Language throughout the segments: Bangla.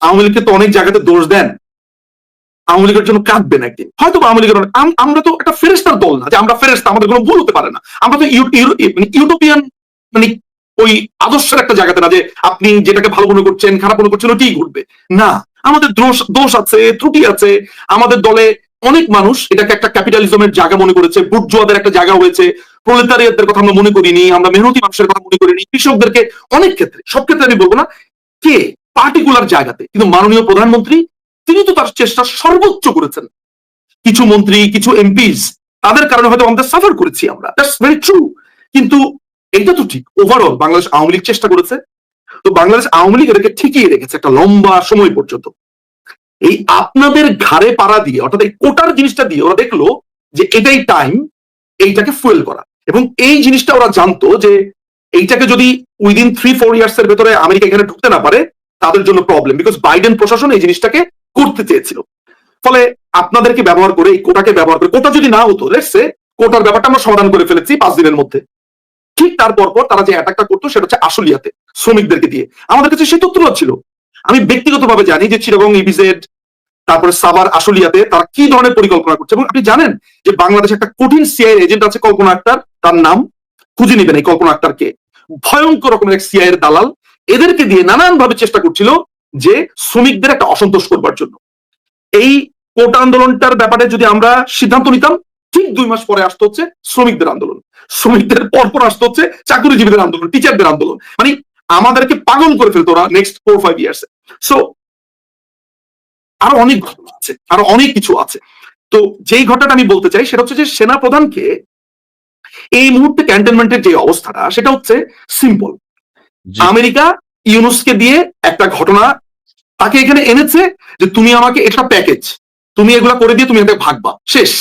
আওয়ামী লীগকে তো অনেক জায়গাতে দোষ দেন। আওয়ামী লীগের জন্য কাঁদবেন একদিন। হয়তো আওয়ামী লীগের আমরা তো একটা ফেরেস্তার দল না, যে আমরা ফেরেস্তা আমাদের কোনো ভুল হতে পারে না। আমরা তো ইউ- ইউ- মানে ইউরোপিয়ান মানে ওই আদর্শের একটা জায়গাতে না যে আপনি যেটাকে ভালো মনে করছেন, খারাপ মনে করছেন, ওইটাই ঘটবে। না, আমাদের দোষ দোষ আছে, ত্রুটি আছে। আমাদের দলে অনেক মানুষ এটাকে একটা ক্যাপিটালিজমের জায়গা মনে করেছে বুটজুয়াদের একটা জায়গা হয়েছে। প্রলেতারিয়াদের কথা আমরা মনে করিনি, আমরা মেহনতি মানুষের কথা মনে করিনি, কৃষকদেরকে অনেক ক্ষেত্রে সব ক্ষেত্রে আমি বলব না, কে পার্টিকুলার জায়গাতে। কিন্তু মাননীয় প্রধানমন্ত্রী, তিনি তো তার চেষ্টা সর্বোচ্চ করেছেন। কিছু মন্ত্রী, কিছু এমপিস, তাদের কারণে হয়তো আমাদের সাফার করেছি আমরা। দ্যাটস ভেরি ট্রু কিন্তু এটা তো ঠিক। ওভারঅল বাংলাদেশ আওয়ামী লীগ চেষ্টা করেছে। তো বাংলাদেশ আওয়ামী লীগ এটাকে ঠিকই রেখেছে একটা লম্বা সময় পর্যন্ত। এই আপনাদের ঘাড়ে পাড়া দিয়ে, অর্থাৎ এই কোটার জিনিসটা দিয়ে ওরা দেখল যে এটাই টাইম এইটাকে ফুয়েল করা। এবং এই জিনিসটা ওরা জানতো যে এইটাকে যদি উইদিন থ্রি ফোর ইয়ার্স এর ভেতরে আমেরিকা এখানে ঢুকতে না পারে তাদের জন্য প্রবলেম বিকজ বাইডেন প্রশাসন এই জিনিসটাকে করতে চেয়েছিল। ফলে আপনাদেরকে ব্যবহার করে, এই কোটাকে ব্যবহার করে, কোটা যদি না হতো লেটসে কোটার ব্যাপারটা আমরা সমাধান করে ফেলেছি পাঁচ দিনের মধ্যে। ঠিক তারপর পর তারা যে অ্যাটাকটা করতো, সেটা হচ্ছে আসলিয়াতে শ্রমিকদেরকে দিয়ে। আমাদের কাছে সেই তথ্যগুলো ছিল। আমি ব্যক্তিগতভাবে জানি যে চিরগং ইবিজেড তারপরে সাবার আশুলিয়াতে, তারা কি ধরনের পরিকল্পনা করছে? এবং আপনি জানেন যে বাংলাদেশে একটা কঠিন সিআই এজেন্ট আছে, কল্পনা আক্তার, তার নাম, খুঁজে নেবেন এই কল্পনা আক্তারকে। ভয়ঙ্কর রকমের এক সিআই দালাল এদেরকে দিয়ে নানান ভাবে চেষ্টা করছিল যে শ্রমিকদের একটা অসন্তোষ করবার জন্য। এই কোট আন্দোলনটার ব্যাপারে যদি আমরা সিদ্ধান্ত নিতাম, ঠিক দুই মাস পরে আসতে হচ্ছে শ্রমিকদের আন্দোলন। শ্রমিকদের পরপর আসতে হচ্ছে চাকরিজীবীদের আন্দোলন, টিচারদের আন্দোলন। মানে আমাদেরকে পাগল করে ফেলতো ওরা next four five years so আরও অনেক ঘটনা আছে, আরও অনেক কিছু আছে। তো যেই ঘটনাটা আমি বলতে চাই, সেটা হচ্ছে যে সেনা প্রধানকে এই মুহূর্তে ক্যান্টনমেন্টের যে অবস্থাটা, সেটা হচ্ছে সিম্পল। আমেরিকা ইউনুসকে দিয়ে একটা ঘটনা তাকে এখানে এনেছে যে তুমি আমাকে এটা প্যাকেজ তুমি এগুলা করে দিয়ে তুমি এটাকে ভাগবা শেষ।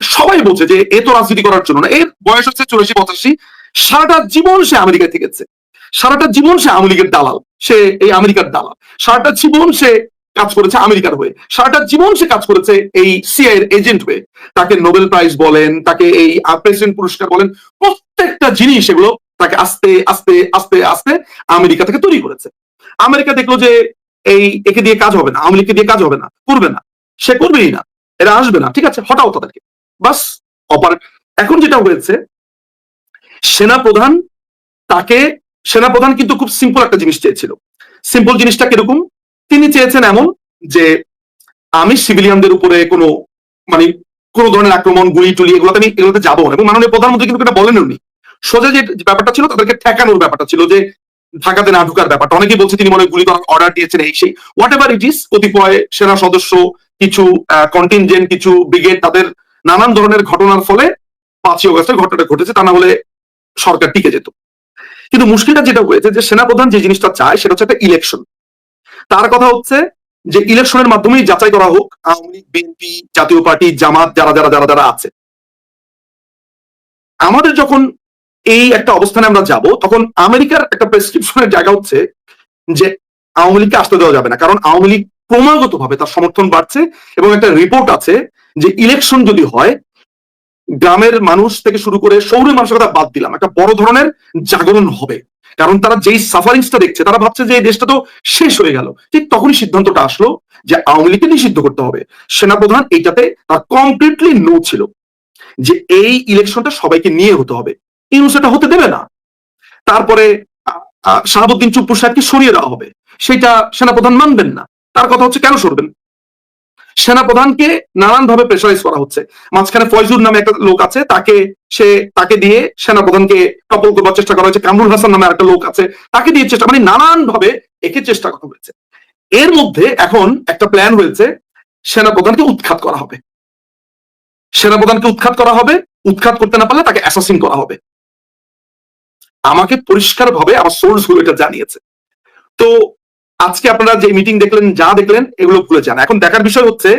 সবাই বলছে যে এ তো রাজনীতি করার জন্য না। এর বয়স হচ্ছে চুরাশি পঁচাশি। সারাটা জীবন সে আমেরিকায় থেকেছে। সারাটা জীবন সে আওয়ামী লীগের দালাল। সে এই আমেরিকার দালাল। সারাটা জীবন সে কাজ করেছে আমেরিকার হয়ে। সারাটা জীবন সে কাজ করেছে এই সিআই এজেন্ট হয়ে। তাকে নোবেল প্রাইজ বলেন, তাকে এই প্রেসিডেন্ট পুরস্কার বলেন। প্রত্যেকটা জিনিস এগুলো তাকে আস্তে আস্তে আস্তে আস্তে আমেরিকা থেকে তৈরি করেছে। আমেরিকা দেখল যে এই একে দিয়ে কাজ হবে না লীগকে দিয়ে কাজ হবে না, করবে না, সে করবেই না, এরা আসবে না, ঠিক আছে, হটাও তাদেরকে। বাস, অপার, এখন যেটা হয়েছে সেনা প্রধান তাকে সেনা প্রধান কিন্তু খুব সিম্পল একটা জিনিস চেয়েছিল। সিম্পল জিনিসটা কীরকম? তিনি চেয়েছেন এমন যে, আমি সিভিলিয়ানদের উপরে কোনো মানে কোনো ধরনের আক্রমণ গুলি টুলি এগুলোতে আমি, এগুলোতে যাব না। এবং মাননীয় প্রধানমন্ত্রী কিন্তু এটা বলেন সোজা যে ব্যাপারটা ছিল তাদেরকে ঠেকানোর ব্যাপারটা ছিল যে ঢাকাতে না ঢুকার ব্যাপারটা। অনেকেই বলছে তিনি মনে হয় গুলি অর্ডার দিয়েছেন এই সেই। হোয়াট এভার ইট ইস কতিপয় সেনা সদস্য, কিছু কন্টিনজেন্ট কিছু ব্রিগেড তাদের নানান ধরনের ঘটনার ফলে পাঁচই অগস্টের ঘটনাটা ঘটেছে, তা না হলে সরকার টিকে যেত। কিন্তু মুশকিলটা যেটা হয়েছে যে সেনাপ্রধান যে জিনিসটা চায় সেটা হচ্ছে একটা ইলেকশন তার কথা হচ্ছে যে ইলেকশনের মাধ্যমেই যাচাই করা হোক আওয়ামী লীগ বিএনপি জাতীয় পার্টি, জামাত, যারা যারা যারা যারা আছে। আমাদের যখন এই একটা অবস্থানে আমরা যাব, তখন আমেরিকার একটা প্রেসক্রিপশনের জায়গা হচ্ছে যে আওয়ামী লীগকে আসতে দেওয়া যাবে না। কারণ আওয়ামী লীগ ক্রমাগত ভাবে তার সমর্থন বাড়ছে এবং একটা রিপোর্ট আছে যে ইলেকশন যদি হয়, গ্রামের মানুষ থেকে শুরু করে শহরের মানুষের কথা বাদ দিলাম। একটা বড় ধরনের জাগরণ হবে। কারণ তারা যেই সাফারিংসটা দেখছে, তারা ভাবছে যে এই দেশটা তো শেষ হয়ে গেল। ঠিক তখনই সিদ্ধান্তটা আসলো যে আওয়ামী লীগকে নিষিদ্ধ করতে হবে। সেনাপ্রধান এইটাতে তার কমপ্লিটলি নো ছিল। যে এই ইলেকশনটা সবাইকে নিয়ে হতে হবে। ইউনুস এটা হতে দেবে না। তারপরে শাহাবুদ্দিন চুপ্পু সাহেবকে সরিয়ে দেওয়া হবে। সেটা সেনাপ্রধান মানবেন না। তার কথা হচ্ছে কেন সরবেন? সেনাপ্রধানকে নানান ভাবে প্রেশারাইজ করা হচ্ছে। মাঝখানে ফয়জুর নামে একটা লোক আছে, তাকে সে, তাকে দিয়ে সেনাপ্রধানকে টপল করবার চেষ্টা করা হয়েছে। কামরুল হাসান নামে একটা লোক আছে, তাকে দিয়ে চেষ্টা মানে নানান ভাবে একে চেষ্টা করা হয়েছে। এর মধ্যে এখন একটা প্ল্যান হয়েছে, সেনাপ্রধানকে উৎখাত করা হবে। সেনাপ্রধানকে উৎখাত করা হবে। উৎখাত করতে না পারলে তাকে অ্যাসাসিন করা হবে। আমাকে পরিষ্কার ভাবে আমার সোর্সগুলো এটা জানিয়েছে। তো আজকে আপনারা যে মিটিং দেখলেন, যা দেখলেন, এগুলো ভুলে যান। এখন দেখার বিষয় হচ্ছে,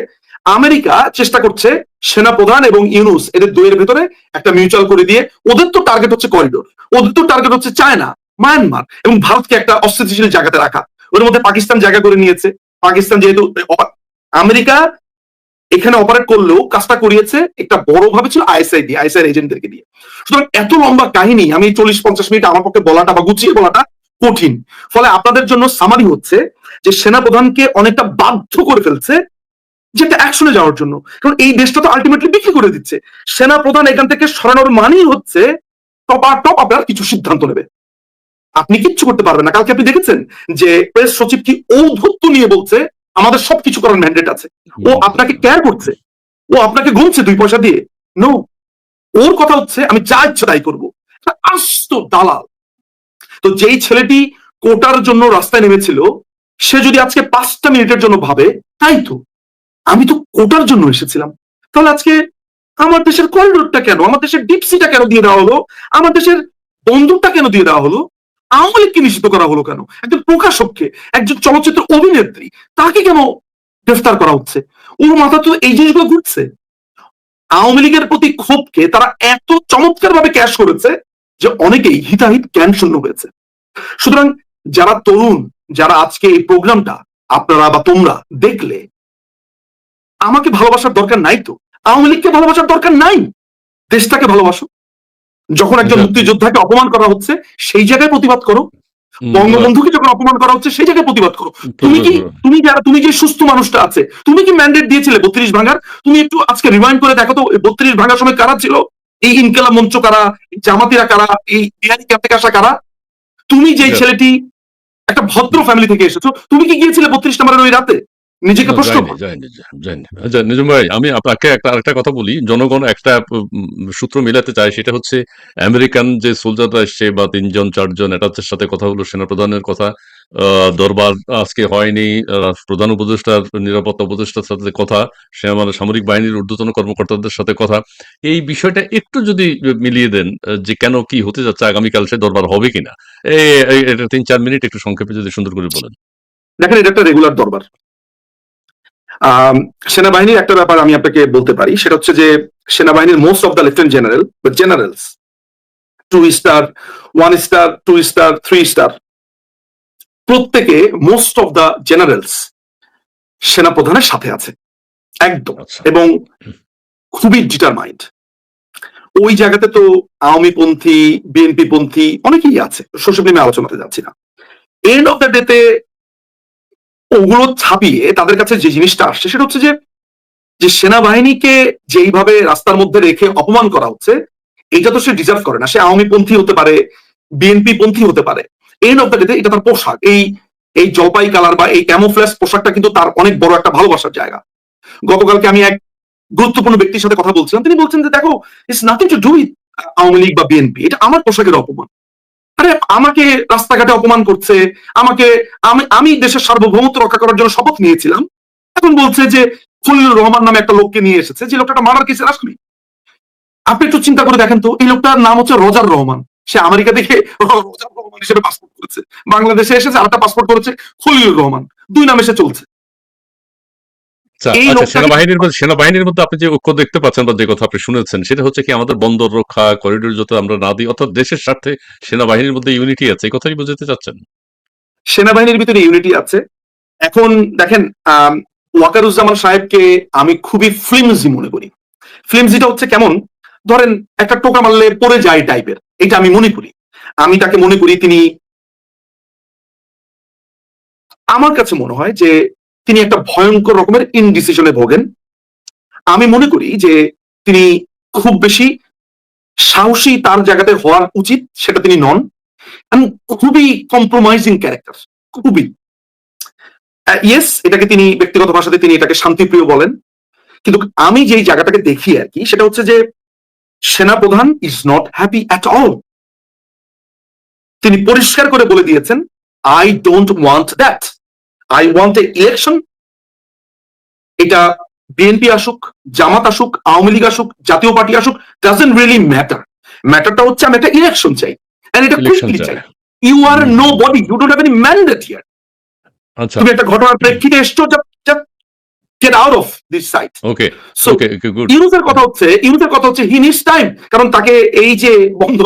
আমেরিকা চেষ্টা করছে সেনাপ্রধান এবং ইউনুস, এদের দুয়ের ভেতরে একটা মিউচুয়াল করে দিয়ে, ওদের তো টার্গেট হচ্ছে করিডোর ওদের তো টার্গেট হচ্ছে চায়না মায়ানমার এবং ভারতকে একটা অস্থিতিশীল জায়গাতে রাখা। ওর মধ্যে পাকিস্তান জায়গা করে নিয়েছে। পাকিস্তান যেহেতু, আমেরিকা এখানে অপারেট করলেও কাজটা করিয়েছে একটা বড় ভাবে ছিল আইএসআই দিয়ে আইএসআই এজেন্টদেরকে দিয়ে। সুতরাং এত লম্বা কাহিনী, আমি চল্লিশ পঞ্চাশ মিনিট আমার পক্ষে বলাটা বা গুছিয়ে বলাটা কঠিন। ফলে আপনাদের জন্য সামারি হচ্ছে যে সেনাপ্রধানকে অনেকটা বাধ্য করে ফেলছে যে একটা অ্যাকশনে যাওয়ার জন্য। কারণ এই দেশটা তো আলটিমেটলি বিক্রি করে দিচ্ছে। সেনাপ্রধান এখান থেকে সরানোর মানেই হচ্ছে টপ আর টপ আপনার কিছু সিদ্ধান্ত নেবে আপনি কিচ্ছু করতে পারবেন না। কালকে আপনি দেখেছেন যে প্রেস সচিব কি ঔদ্ধত্য নিয়ে বলছে? আমাদের সবকিছু করার ম্যান্ডেট আছে। ও আপনাকে কেয়ার করছে। ও আপনাকে গুনছে দুই পয়সা দিয়ে। নো ওর কথা হচ্ছে, আমি যা ইচ্ছা তাই করব। আস্ত দালাল। তো যেই ছেলেটি কোটার জন্য রাস্তায় নেমেছিল, সে যদি আজকে পাঁচটা মিনিটের জন্য ভাবে, তাই তো। আমি তো কোটার জন্য এসেছিলাম। তাহলে আজকে আমার দেশের করিডোরটা কেন? আমার দেশের ডিপসিটা কেন দিয়ে দেওয়া হলো? আমার দেশের বন্দরটা কেন দিয়ে দেওয়া হলো? আওয়ামী লীগকে নিষিদ্ধ করা হলো কেন? একজন প্রকাশককে, একজন চলচ্চিত্র অভিনেত্রী, তাকে কেন গ্রেফতার করা হচ্ছে? ওর মাথা তো এই জিনিসগুলো ঘুরছে। আওয়ামী লীগের প্রতি ক্ষোভকে তারা এত চমৎকার ভাবে ক্যাশ করেছে যে অনেকেই হিতাহিত জ্ঞান শূন্য হয়েছে। সুতরাং যারা তরুণ, যারা আজকে এই প্রোগ্রামটা আপনারা বা তোমরা দেখলে, আমাকে ভালোবাসার দরকার নাই তো। আওয়ামী লীগকে ভালোবাসার দরকার নাই। দেশটাকে ভালোবাসো। যখন একজন। মুক্তিযোদ্ধাকে অপমান করা হচ্ছে সেই জায়গায় প্রতিবাদ করো। বঙ্গবন্ধুকে যখন অপমান করা হচ্ছে সেই জায়গায় প্রতিবাদ করো। তুমি কি তুমি যারা তুমি যে সুস্থ মানুষটা আছে তুমি কি ম্যান্ডেট দিয়েছিলে বত্রিশ ভাঙার? তুমি একটু আজকে রিমাইন্ড করে দেখো তো বত্রিশ ভাঙার সময় কারা ছিল? এই ইনকালাম মঞ্চ কারা? এই জামাতিরা কারা? এই বিহারি ক্যাম্প থেকে আসা কারা? তুমি যে ছেলেটি একটা ভদ্র ফ্যামিলি থেকে এসেছ তুমি কি গিয়েছিলে বত্রিশ নম্বরের ওই রাতে? নিজেকে প্রশ্ন নিজম ভাই আমি আপনাকে একটা আরেকটা কথা বলি। জনগণ একটা সূত্র মিলাতে চায় সেটা হচ্ছে আমেরিকান যে সোলজাররা এসছে বা তিনজন চারজন এটার সাথে কথা হলো সেনাপ্রধানের কথা। দরবার আজকে হয়নি প্রধান উপদেষ্টার নিরাপত্তা উপদেষ্টার সাথে কথা সে আমাদের সামরিক বাহিনীর ঊর্ধ্বতন কর্মকর্তাদের সাথে কথা। এই বিষয়টা একটু যদি মিলিয়ে দেন যে কেন কি হতে যাচ্ছে আগামীকাল সে দরবার হবে কিনা। এটা তিন চার মিনিট একটু সংক্ষেপে যদি সুন্দর করে বলেন। দেখেন এটা একটা রেগুলার দরবার। সেনাবাহিনীর একটা ব্যাপার আমি আপনাকে বলতে পারি সেটা হচ্ছে যে সেনাবাহিনীর most of the lieutenant general generals two star one star two star three star প্রত্যেকে মোস্ট অফ দ্য জেনারেলস সেনাপ্রধানের সাথে আছে। একদম। আচ্ছা। এবং খুবই ডিটারমাইন্ড ওই জায়গাতে তো আওয়ামী পন্থী বিএনপি পন্থী অনেকেই আছে। সোশ্যাল মিডিয়া আলোচনাতে যাচ্ছি না। এন্ড অফ দ্য ডেতে ওগুলো ছাপিয়ে তাদের কাছে যে জিনিসটা আসছে সেটা হচ্ছে যে যে সেনাবাহিনীকে যেইভাবে রাস্তার মধ্যে রেখে অপমান করা হচ্ছে, এটা তো সে ডিজার্ভ করে না। সে আওয়ামী পন্থী হতে পারে বিএনপি পন্থী হতে পারে। এন্ড অফ দ্য ডেতে এটা তার পোশাক। এই এই জলপাই কালার বা এই ক্যামোফ্লেস পোশাকটা কিন্তু তার অনেক বড় একটা ভালোবাসার জায়গা। গতকালকে আমি এক গুরুত্বপূর্ণ ব্যক্তির সাথে কথা বলছিলাম। তিনি বলছেন যে, দেখো it's nothing to do with Awami League বা বিএনপি। এটা আমার পোশাকের অপমান। আরে আমাকে রাস্তাঘাটে অপমান করছে, আমাকে আমি আমি দেশের সার্বভৌমত্ব রক্ষা করার জন্য শপথ নিয়েছিলাম। এখন বলছে যে খলিলুর রহমান নামে একটা লোককে নিয়ে এসেছে, যে লোকটা মার্ডার কেসের আসামি। আপনি একটু চিন্তা করে দেখেন তো, এই লোকটার নাম হচ্ছে রোজার রহমান। সে আমেরিকা থেকে রোজার রহমান হিসেবে পাসপোর্ট করেছে, বাংলাদেশে এসেছে, আরেকটা পাসপোর্ট করেছে খলিলুর রহমান। দুই নামে সে চলছে। সেনাবাহিনীর মধ্যে সেনাবাহিনীর মধ্যে আপনি যে ঐক্য দেখতে পাচ্ছেন বা যে কথা আপনি শুনেছেন সেটা হচ্ছে কি আমাদের বন্দর রক্ষা করিডোর যত আমরা না দিই অর্থাৎ দেশের স্বার্থে সেনাবাহিনীর মধ্যে ইউনিটি আছে এই কথাই বুঝতে চাচ্ছেন? সেনাবাহিনীর ভিতরে ইউনিটি আছে। এখন দেখেন আম, ওয়াকারুজ্জামান সাহেবকে আমি খুবই ফ্লিমজি মনে করি। ফ্লিমজিটা হচ্ছে কেমন? ধরেন একটা টোকা মারলে পড়ে যায় টাইপের এটা আমি মনে করি। আমি তাকে মনে করি তিনি আমার কাছে মনে হয় যে তিনি একটা ভয়ঙ্কর রকমের ইনডিসিশনে ভোগেন। আমি মনে করি যে তিনি খুব বেশি সাহসী তার জায়গাতে হওয়ার উচিত, সেটা তিনি নন। খুবই কম্প্রোমাইজিং ক্যারেক্টার খুবই। ইয়েস এটাকে তিনি ব্যক্তিগত ভাষাতে তিনি এটাকে শান্তিপ্রিয় বলেন। কিন্তু আমি যেই জায়গাটাকে দেখি আর কি, সেটা হচ্ছে যে সেনাপ্রধান is not happy at all তিনি পরিষ্কার করে বলে দিয়েছেন I don't want that I want a election এটা বিএনপি আসুক জামাত আসুক আওয়ামী লীগ আসুক জাতীয় পার্টি আসুক ডাজেন্ট রিয়েলি ম্যাটার ম্যাটারটা হচ্ছে আমি একটা ইলেকশন চাই And এটা কুইকলি চাই। You are nobody you don't have any mandate here তুমি একটা ঘটনার প্রেক্ষিতে এসছো get out of this site okay so ইউনুসের কথা হচ্ছে ইউনুসের কথা হচ্ছে হি নিডস টাইম কারণ তাকে এই যে বন্ধ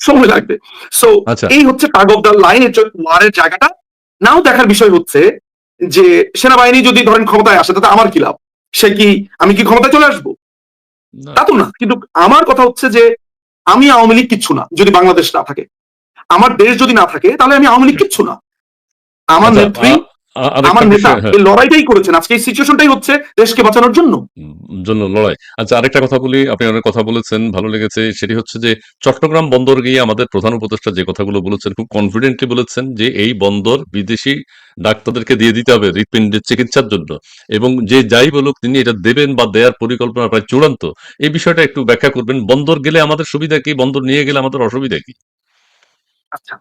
সময় লাগবে। সো আচ্ছা। এই হচ্ছে টাগ অফ দ্য লাইন ওয়ারের জায়গাটা। নাও দেখার বিষয় হচ্ছে যে সেনাবাহিনী যদি ধরেন ক্ষমতায় আসে তাতে আমার কি লাভ? সে কি আমি কি ক্ষমতায় চলে আসব? তা তো না কিন্তু আমার কথা হচ্ছে যে আমি আওয়ামী লীগ কিচ্ছু না যদি বাংলাদেশ না থাকে। আমার দেশ যদি না থাকে তাহলে আমি আওয়ামী লীগ কিচ্ছু না। আমার আচ্ছা, নেত্রী আমার নেতা হ্যাঁ। এই লড়াইটাই করেছেন। আজকে এই সিচুয়েশনটাই হচ্ছে দেশকে বাঁচানোর জন্য। জন্য লড়াই। আচ্ছা আরেকটা কথা বলি। আপনি অনেক কথা বলেছেন ভালো লেগেছে। সেটি হচ্ছে যে চট্টগ্রাম বন্দর গিয়ে আমাদের প্রধান উপদেষ্টা যে কথাগুলো বলেছেন খুব কনফিডেন্টলি বলেছেন যে এই বন্দর বিদেশি ডাক্তারদেরকে দিয়ে দিতে হবে হৃৎপিণ্ডের চিকিৎসার জন্য। এবং যে যাই বলুক তিনি এটা দেবেন বা দেওয়ার পরিকল্পনা প্রায় চূড়ান্ত। এই বিষয়টা একটু ব্যাখ্যা করবেন। বন্দর গেলে আমাদের সুবিধা কি? বন্দর নিয়ে গেলে আমাদের অসুবিধা কি? আচ্ছা।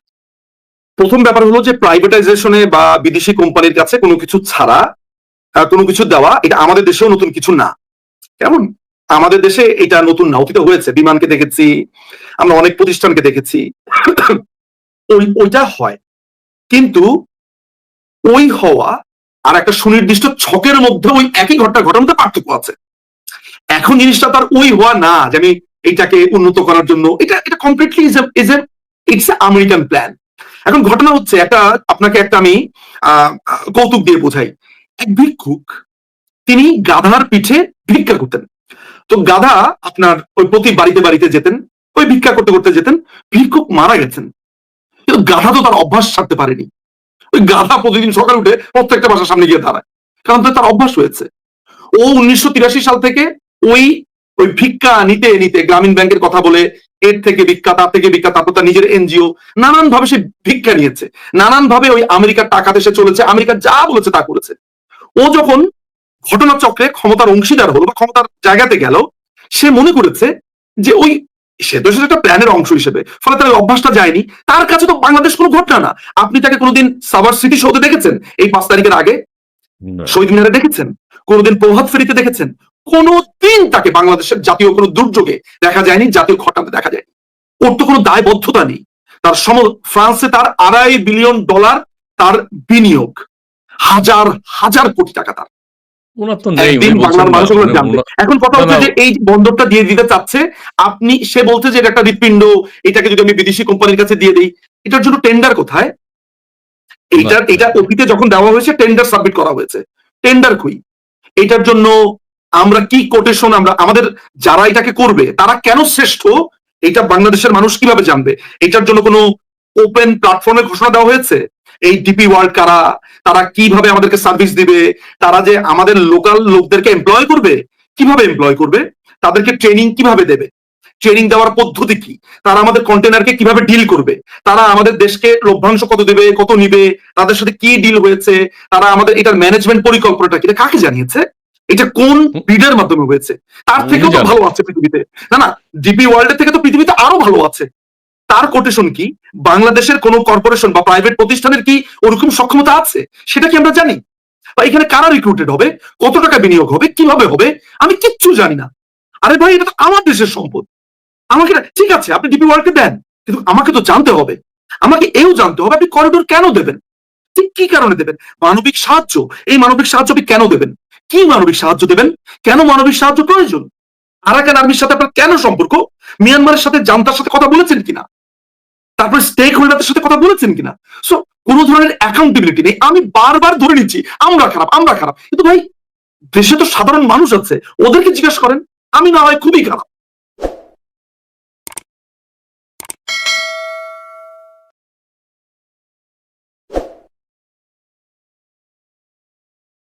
প্রথম ব্যাপার হলো যে প্রাইভেটাইজেশনে বা বিদেশি কোম্পানির কাছে কোনো কিছু ছাড়া কোনো কিছু দেওয়া, এটা আমাদের দেশেও নতুন কিছু না। কেমন? আমাদের দেশে এটা নতুন না, অতীতে হয়েছে। বিমানকে দেখেছি, আমরা অনেক প্রতিষ্ঠানকে দেখেছি। ওই, ওইটা হয়। কিন্তু ওই হওয়া আর একটা সুনির্দিষ্ট ছকের মধ্যে ওই একই ঘটনা ঘটনাতে পার্থক্য আছে। এখন জিনিসটা তার ওই হওয়া না, যে আমি এইটাকে উন্নত করার জন্য। এটা এটা কমপ্লিটলি ইটস আমেরিকান প্ল্যান এখন ঘটনা হচ্ছে একটা, আপনাকে একটা আমি কৌতুক দিয়ে বোঝাই। এক ভিক্ষুক, তিনি গাধার পিঠে ভিক্ষা করতেন। তো গাধা আপনার ওই প্রতি বাড়িতে বাড়িতে যেতেন, ওই ভিক্ষা করতে করতে যেতেন, ভিক্ষুক মারা গেছেন। কিন্তু গাধা তো তার অভ্যাস ছাড়তে পারেনি। ওই গাধা প্রতিদিন সকালে উঠে প্রত্যেকটা বাসার সামনে গিয়ে দাঁড়ায়। কারণ তার অভ্যাস হয়েছে। ও উনিশশো তিরাশি সাল থেকে ওই ওই ভিক্ষা নিতে নিতে গ্রামীণ ব্যাংকের কথা বলে এর থেকে ভিক্ষা তার থেকে ভিক্ষা তারপর তার নিজের এনজিও নানান ভাবে সে ভিক্ষা নিয়েছে নানান ভাবে ওই আমেরিকার টাকা দেশে চলেছে আমেরিকা যা বলেছে তা করেছে। ও যখন ঘটনা চক্রে ক্ষমতার অংশীদার হলো বা ক্ষমতার জায়গাতে গেল সে মনে করেছে যে ওই সে তো সেটা একটা প্ল্যানের অংশ হিসেবে ফলে তার অভ্যাসটা যায়নি। তার কাছে তো বাংলাদেশ কোনো ঘটনা না। আপনি তাকে কোনোদিন সাবার সিটি শোতে দেখেছেন? এই পাঁচ তারিখের আগে? শহীদ মিনারে দেখেছেন? কোনোদিন প্রভাত ফেরিতে দেখেছেন? কোনোদিন তাকে বাংলাদেশের জাতীয় কোনো দুর্যোগে দেখা যায়নি জাতীয় ঘটনাতে দেখা যায়নি। ওর তো কোনো দায়বদ্ধতা নেই। তার সম ফ্রান্সে তার আড়াই বিলিয়ন ডলার তার বিনিয়োগ। হাজার হাজার কোটি টাকা তার। এখন কথা হচ্ছে যে এই বন্দরটা দিয়ে দিতে চাচ্ছে আপনি সে বলছে যে এটা একটা হৃৎপিণ্ড এটাকে যদি আমি বিদেশি কোম্পানির কাছে দিয়ে দিই এটার জন্য টেন্ডার কোথায়? এইটা। এটা অতীতে যখন দেওয়া হয়েছে টেন্ডার সাবমিট করা হয়েছে। টেন্ডার কই? এটার জন্য আমরা কি কোটেশন আমরা, আমাদের যারা এটাকে করবে, তারা কেন শ্রেষ্ঠ? এটা বাংলাদেশের মানুষ কীভাবে জানবে? এটার জন্য কোনো ওপেন প্ল্যাটফর্মে ঘোষণা দেওয়া হয়েছে? এই ডিপি ওয়ার্ল্ড কারা? তারা কীভাবে আমাদেরকে সার্ভিস দিবে? তারা যে আমাদের লোকাল লোকদেরকে এমপ্লয় করবে? কীভাবে এমপ্লয় করবে? তাদেরকে ট্রেনিং কীভাবে দেবে? ট্রেনিং দেওয়ার পদ্ধতি কি? তারা আমাদের কন্টেনারকে কীভাবে ডিল করবে? তারা আমাদের দেশকে লভ্যাংশ কত দেবে, কত নিবে? তাদের সাথে কি ডিল হয়েছে? তারা আমাদের এটার ম্যানেজমেন্ট পরিকল্পনাটা কি? কাকে জানিয়েছে? এটা কোন বিডের মাধ্যমে হয়েছে? তার থেকেও তো ভালো আছে পৃথিবীতে। না না ডিপি ওয়ার্ল্ডের থেকে তো পৃথিবীতে আরও ভালো আছে। তার কোটেশন কি? বাংলাদেশের কোন কর্পোরেশন বা প্রাইভেট প্রতিষ্ঠানের কি ওরকম সক্ষমতা আছে? সেটা কি আমরা জানি? বা এখানে কারা রিক্রুটেড হবে? কত টাকা বিনিয়োগ হবে? কীভাবে হবে? আমি কিচ্ছু জানি না। আরে ভাই এটা তো আমার দেশের সম্পদ। আমাকে ঠিক আছে আপনি ডিপি ওয়ার্ল্ডকে দেন কিন্তু আমাকে তো জানতে হবে। আমাকে এও জানতে হবে আপনি করিডোর কেন দেবেন? ঠিক কি কারণে দেবেন? মানবিক সাহায্য। এই মানবিক সাহায্য আপনি কেন দেবেন? কি মানবিক সাহায্য দেবেন? কেন মানবিক সাহায্য প্রয়োজন? আরাকান আর্মির সাথে আপনার কেন সম্পর্ক? মিয়ানমারের সাথে জান্তার সাথে কথা বলেছেন কিনা? তারপর স্টেক হোল্ডারদের সাথে কথা বলেছেন কিনা? সো কোন ধরনের অ্যাকাউন্টেবিলিটি নেই। আমি বারবার ধরে নিচ্ছি, আমরা খারাপ আমরা খারাপ। কিন্তু ভাই, দেশে তো সাধারণ মানুষ আছে, ওদেরকে জিজ্ঞেস করেন। আমি না হয় খুবই খারাপ।